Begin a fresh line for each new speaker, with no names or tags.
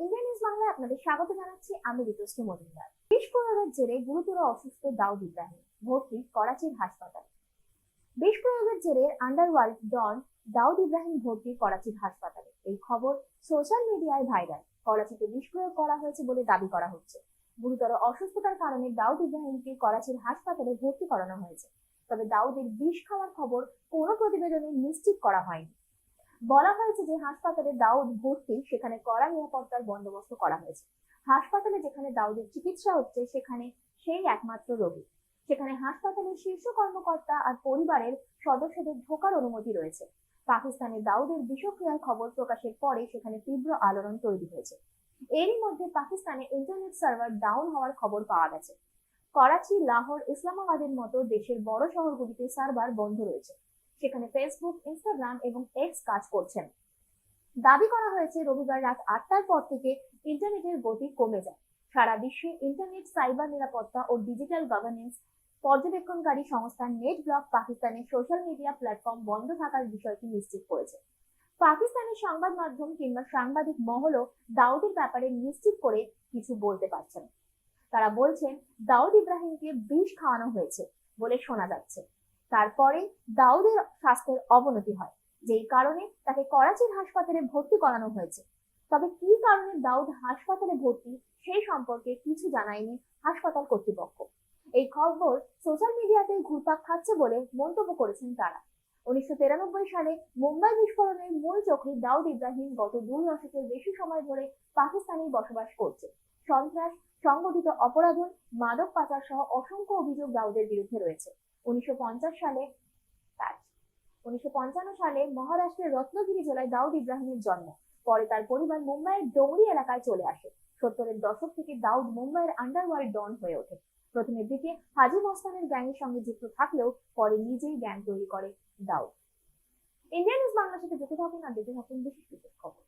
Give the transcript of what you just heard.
News বাংলায় আপনাদের স্বাগত জানাচ্ছি আমি ঋতুশ্রী মজুমদার। জেরে গুরুতর অসুস্থ দাউদ ইব্রাহিম, ভর্তি করাচির হাসপাতালে। জেরে আন্ডারওয়ার্ল্ড ডন দাউদ ইব্রাহিম ভর্তি করাচির হাসপাতালে। এই খবর সোশ্যাল মিডিয়ায় ভাইরাল করাচিতে বিষ প্রয়োগ করা হয়েছে বলে দাবি করা হচ্ছে। গুরুতর অসুস্থতার কারণে দাউদ ইব্রাহিমকে করাচির হাসপাতালে ভর্তি করানো হয়েছে। তবে দাউদের বিষ খাওয়ার খবর কোনো প্রতিবেদনে নিশ্চিত করা হয়নি। বলা হয়েছে যে হাসপাতালে দাউদ ভর্তি, সেখানে কড়া নিরাপত্তার বন্দোবস্ত করা হয়েছে। হাসপাতালে যেখানে দাউদের চিকিৎসা হচ্ছে, সেখানে সেই একমাত্র রোগী। সেখানে হাসপাতালের শীর্ষ কর্মকর্তা আর পরিবারের সদস্যদের ঢোকার অনুমতি রয়েছে। পাকিস্তানে দাউদের বিষক্রিয়ার খবর প্রকাশের পরে সেখানে তীব্র আলোড়ন তৈরি হয়েছে। এরই মধ্যে পাকিস্তানে ইন্টারনেট সার্ভার ডাউন হওয়ার খবর পাওয়া গেছে। করাচি, লাহোর, ইসলামাবাদের মতো দেশের বড় শহরগুলিতে সার্ভার বন্ধ রয়েছে। সেখানে ফেসবুক ইনস্টাগ্রাম এবং এক্স কাজ করছেন। দাবি করা হয়েছে, রবিবার রাত আটটার পর থেকে ইন্টারনেটের গতি কমে যায়। সারা বিশ্বে ইন্টারনেট, সাইবার নিরাপত্তা ও ডিজিটাল গভর্নেন্স পর্যবেক্ষণকারী সংস্থা নেট ব্লক পাকিস্তানের সোশ্যাল মিডিয়া প্ল্যাটফর্ম বন্ধ থাকার বিষয়টি নিশ্চিত করেছে। পাকিস্তানের সংবাদ মাধ্যম কিংবা সাংবাদিক মহলও দাউদের ব্যাপারে নিশ্চিত করে কিছু বলতে পারছেন। তারা বলছেন, দাউদ ইব্রাহিমকে বিষ খাওয়ানো হয়েছে বলে শোনা যাচ্ছে। তারপরে দাউদের স্বাস্থ্যের অবনতি হয়, যেই কারণে তাকে করাচির হাসপাতালে ভর্তি করানো হয়েছে। তবে কি কারণে দাউদ হাসপাতালে ভর্তি সেই সম্পর্কে কিছু জানায়নি হাসপাতাল কর্তৃপক্ষ। এই খবর সোশ্যাল মিডিয়াতে ঘুরপাক খাচ্ছে বলে মন্তব্য করেছেন তারা। উনিশশো তিরানব্বই সালে মুম্বাই বিস্ফোরণের মূল চক্রী দাউদ ইব্রাহিম গত দুই দশকের বেশি সময় ধরে পাকিস্তানেই বসবাস করছে। সন্ত্রাস, সংগঠিত অপরাধন, মাদক পাচার সহ অসংখ্য অভিযোগ দাউদের বিরুদ্ধে রয়েছে। উনিশশো পঞ্চাশ সালে তার উনিশশো সালে মহারাষ্ট্রের রত্নগিরি জেলায় দাউদ ইব্রাহিমের জন্ম। পরে তার পরিবার মুম্বাইয়ের ডোংরি এলাকায় চলে আসে। সত্তরের দশক থেকে দাউদ মুম্বাইয়ের আন্ডারওয়ার্ল্ড ডন হয়ে ওঠে। প্রথমের দিকে হাজি মস্তানের গ্যাংয়ের সঙ্গে যুক্ত থাকলেও পরে নিজেই গ্যাং তৈরি করে দাউদ। ইন্ডিয়ান নিউজ বাংলার সাথে যুক্ত থাকুন আর দেখতে থাকুন বিশেষ বিশেষ খবর।